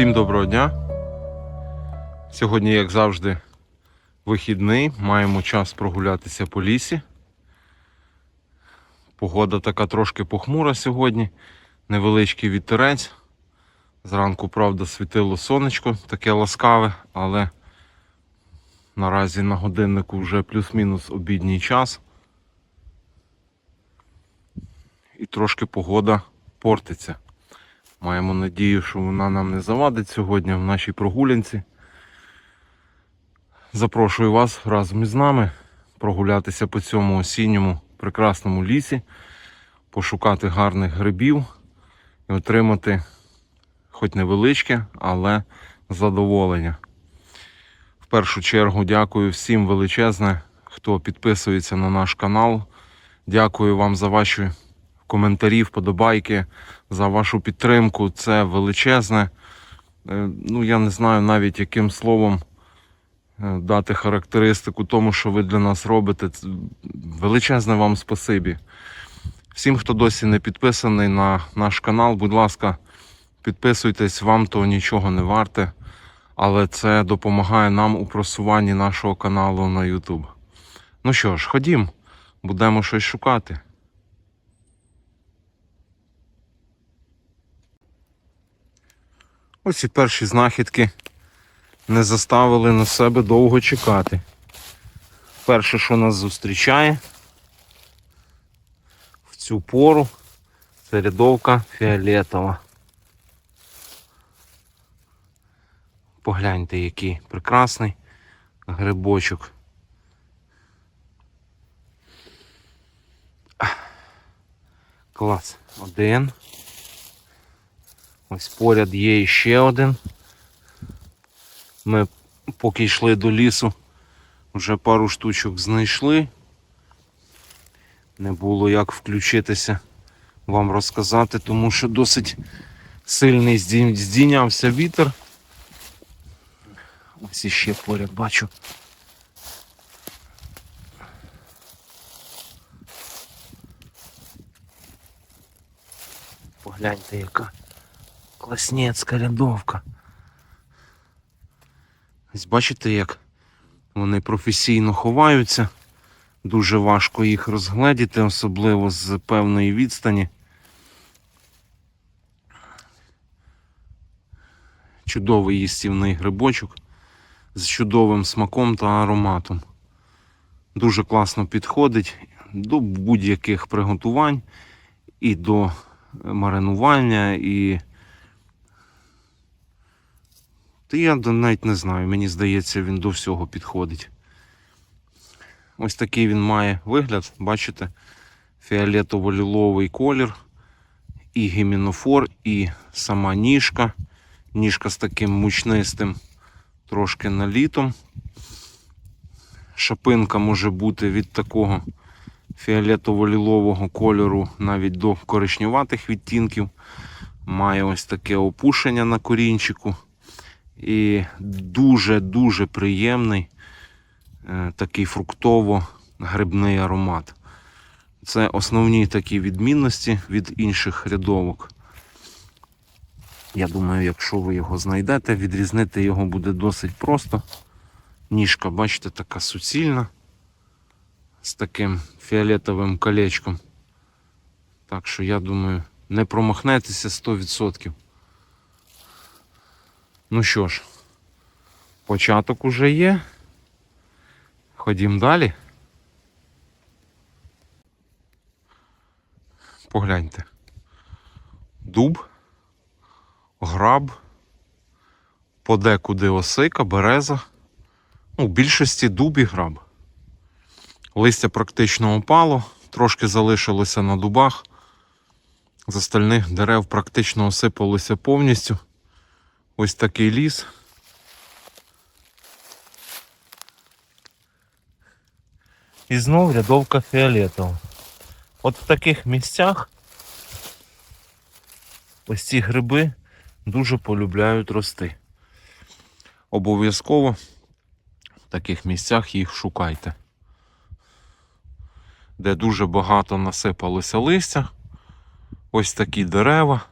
Всім доброго дня. Сьогодні, як завжди, вихідний. Маємо час прогулятися по лісі. Погода така трошки похмура сьогодні. Невеличкий вітерець. Зранку, правда, світило сонечко, таке ласкаве, але наразі на годиннику вже плюс-мінус обідній час. І трошки погода портиться. Маємо надію, що вона нам не завадить сьогодні в нашій прогулянці. Запрошую вас разом із нами прогулятися по цьому осінньому прекрасному лісі, пошукати гарних грибів і отримати хоч невеличке, але задоволення. В першу чергу дякую всім величезне, хто підписується на наш канал. Дякую вам за ваші коментарі, вподобайки, за вашу підтримку. Це величезне. Е, Ну, я не знаю навіть яким словом е, дати характеристику тому, що ви для нас робите. Величезне вам спасибі. Всім, хто досі не підписаний на наш канал, будь ласка, підписуйтесь, вам то нічого не варте, але це допомагає нам у просуванні нашого каналу на YouTube. Ну що ж, ходім, будемо щось шукати. Ось і перші знахідки не заставили на себе довго чекати. Перше, що нас зустрічає в цю пору, це рядовка фіолетова. Погляньте, який прекрасний грибочок. Клас. Один. Ось поряд є ще один. Ми поки йшли до лісу, вже пару штучок знайшли. Не було як включитися вам розказати, тому що досить сильний здійнявся вітер. Ось іще поряд бачу. Погляньте, яка класнецька рядовка. Ось бачите, як вони професійно ховаються. Дуже важко їх розгледіти, особливо з певної відстані. Чудовий їстівний грибочок з чудовим смаком та ароматом. Дуже класно підходить до будь-яких приготувань і до маринування, і. Та я навіть не знаю, мені здається, він до всього підходить. Ось такий він має вигляд, бачите? Фіолетово-ліловий колір, і гімінофор, і сама ніжка. Ніжка з таким мучнистим трошки налітом. Шапинка може бути від такого фіолетово-лілового кольору навіть до коричневатих відтінків. Має ось таке опушення на корінчику. І дуже-дуже приємний е, такий фруктово-грибний аромат. Це основні такі відмінності від інших рядовок. Я думаю, якщо ви його знайдете, відрізнити його буде досить просто. Ніжка, бачите, така суцільна з таким фіолетовим колечком. Так що, я думаю, не промахнетеся 100%. Ну що ж, початок уже є. Ходім далі. Погляньте. Дуб, граб, подекуди осика, береза. Ну, в більшості дуб і граб. Листя практично опало, трошки залишилося на дубах. З остальних дерев практично осипалося повністю. Ось такий ліс. І знов рядовка фіолетова. От в таких місцях ось ці гриби дуже полюбляють рости. Обов'язково в таких місцях їх шукайте. Де дуже багато насипалося листя. Ось такі дерева.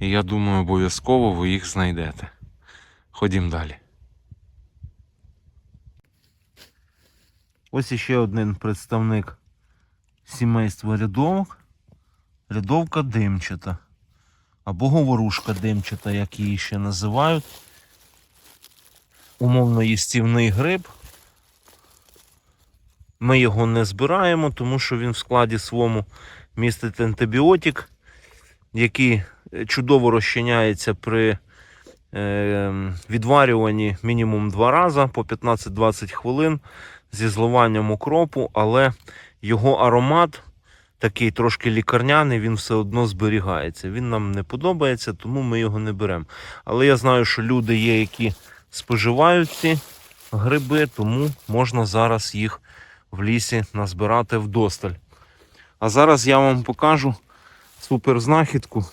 І я думаю, обов'язково ви їх знайдете. Ходім далі. Ось іще один представник сімейства рядовок. Рядовка димчата. Або говорушка димчата, як її ще називають. Умовно їстівний гриб. Ми його не збираємо, тому що він в складі своєму містить антибіотик, який чудово розчиняється при е, відварюванні мінімум два рази по 15-20 хвилин зі зливанням укропу, але його аромат такий трошки лікарняний, він все одно зберігається. Він нам не подобається, тому ми його не беремо. Але я знаю, що люди є, які споживають ці гриби, тому можна зараз їх в лісі назбирати вдосталь. А зараз я вам покажу суперзнахідку,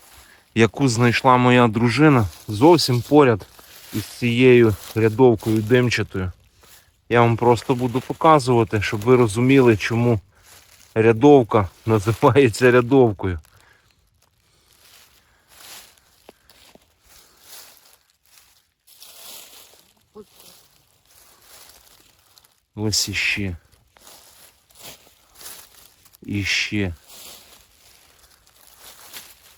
яку знайшла моя дружина зовсім поряд із цією рядовкою димчатою. Я вам просто буду показувати, щоб ви розуміли, чому рядовка називається рядовкою. Ось іще. Іще.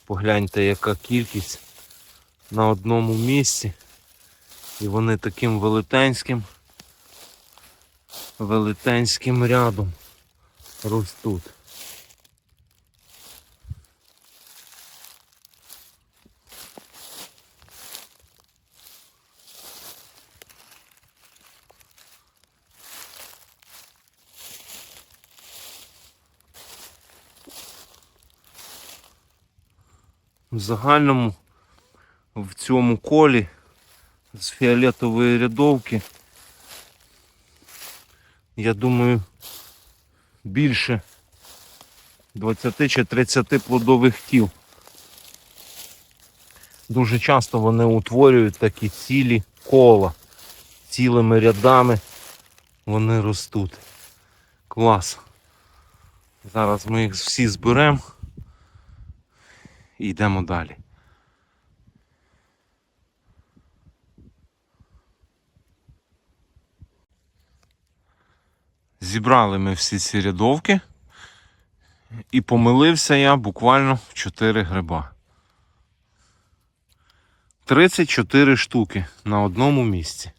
Погляньте, яка кількість на одному місці. І вони таким велетенським, велетенським рядом ростуть. В загальному в цьому колі з фіолетової рядовки, я думаю, більше 20 чи 30 плодових тіл. Дуже часто вони утворюють такі цілі кола. Цілими рядами вони ростуть. Клас. Зараз ми їх всі зберемо і йдемо далі. Зібрали ми всі ці рядовки. І помилився я буквально в 4 гриба. 34 штуки на одному місці.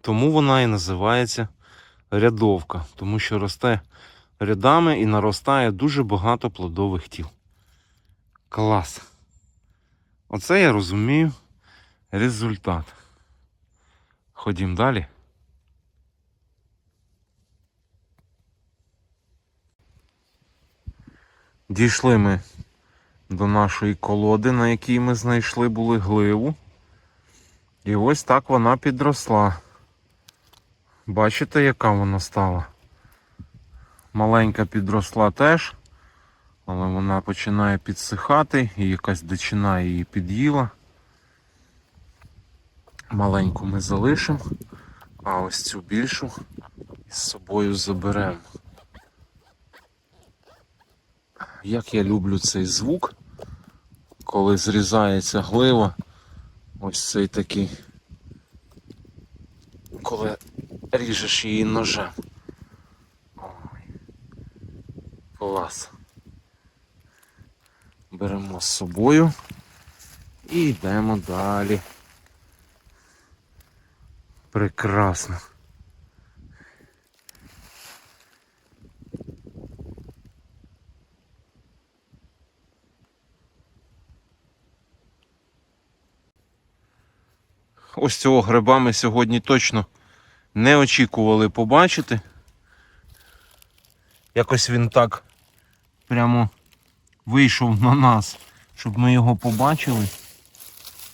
Тому вона і називається рядовка, тому що росте рядами і наростає дуже багато плодових тіл. Клас. Оце я розумію результат. Ходім далі. Дійшли ми до нашої колоди, на якій ми знайшли були гливу. І ось так вона підросла. Бачите, яка вона стала? Маленька підросла теж, але вона починає підсихати і якась дичина її під'їла. Маленьку ми залишимо, а ось цю більшу із собою заберемо. Як я люблю цей звук, коли зрізається глива, ось цей такий, коли ріжеш її ножем. Ой, клас. Беремо з собою і йдемо далі. Прекрасно. ось цього гриба ми сьогодні точно не очікували побачити. Якось він так прямо вийшов на нас, щоб ми його побачили.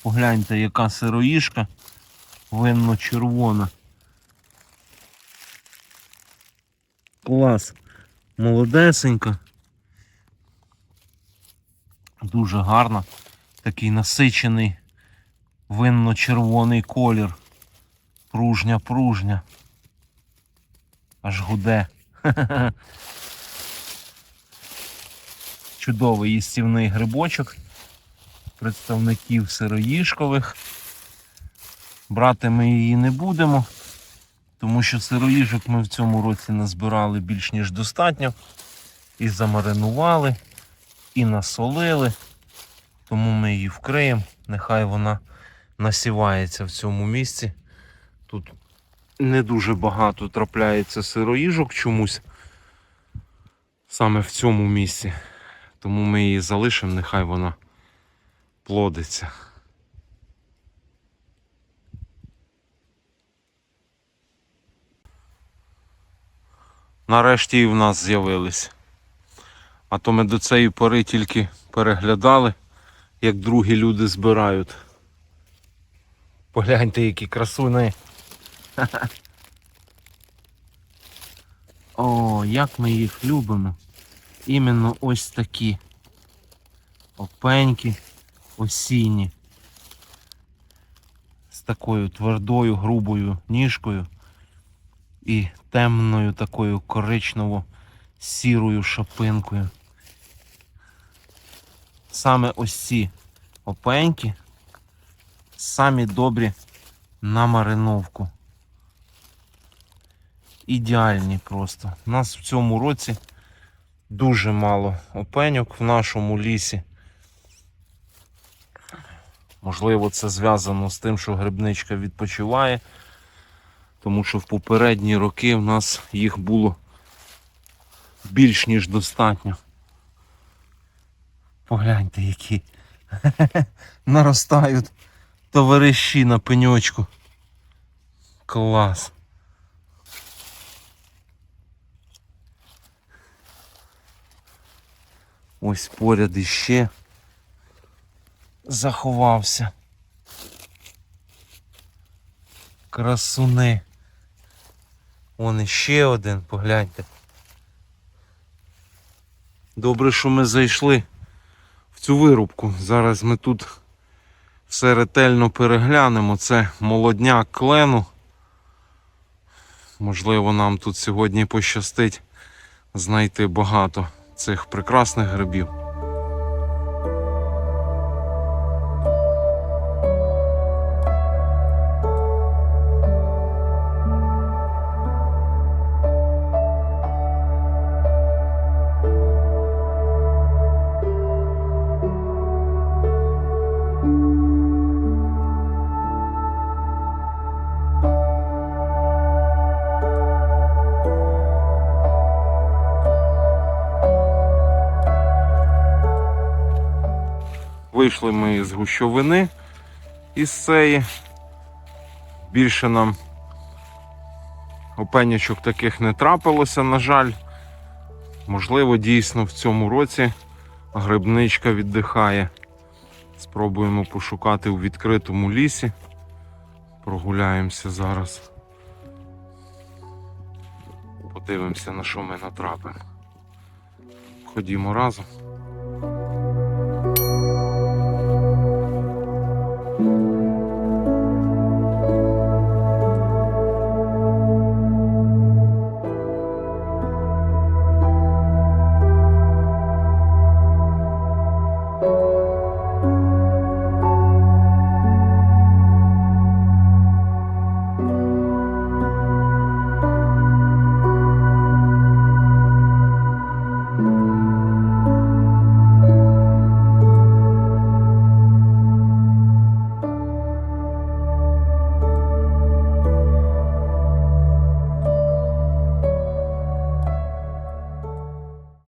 Погляньте, яка сироїшка винно-червона. Клас. Молодесенька. Дуже гарна. Такий насичений винно-червоний колір. Пружня, пружня. Аж гуде. Чудовий їстівний грибочок представників сироїшкових. Брати ми її не будемо, тому що сироїжок ми в цьому році назбирали більш ніж достатньо. І замаринували, і насолили. Тому ми її вкриємо. Нехай вона насівається в цьому місці. Тут не дуже багато трапляється сироїжок чомусь саме в цьому місці. Тому ми її залишимо, нехай вона плодиться. Нарешті і в нас з'явились. А то ми до цієї пори тільки переглядали, як другі люди збирають. Погляньте, які красуни. О, як ми їх любимо. Іменно ось такі. Опенькі, осінні. З такою твердою, грубою ніжкою і темною такою коричнево-сірою шапинкою. Саме ось ці опеньки самі добрі на мариновку. Ідеальні просто. У нас в цьому році дуже мало опеньок в нашому лісі. Можливо, це зв'язано з тим, що грибничка відпочиває, тому що в попередні роки в нас їх було більш ніж достатньо. Погляньте, які наростають товариші на пеньочку. Клас. Ось поряд іще заховався. Красуни. Вон іще один, погляньте. Добре, що ми зайшли в цю вирубку. Зараз ми тут все ретельно переглянемо. Це молодняк клену. Можливо, нам тут сьогодні пощастить знайти багато цих прекрасних грибів. Вийшли ми з гущовини із сеї. Більше нам опенячок таких не трапилося, на жаль. Можливо, дійсно в цьому році грибничка віддихає. Спробуємо пошукати у відкритому лісі. Прогуляємося зараз. Подивимося, на що ми натрапимо. Ходімо разом. Thank you.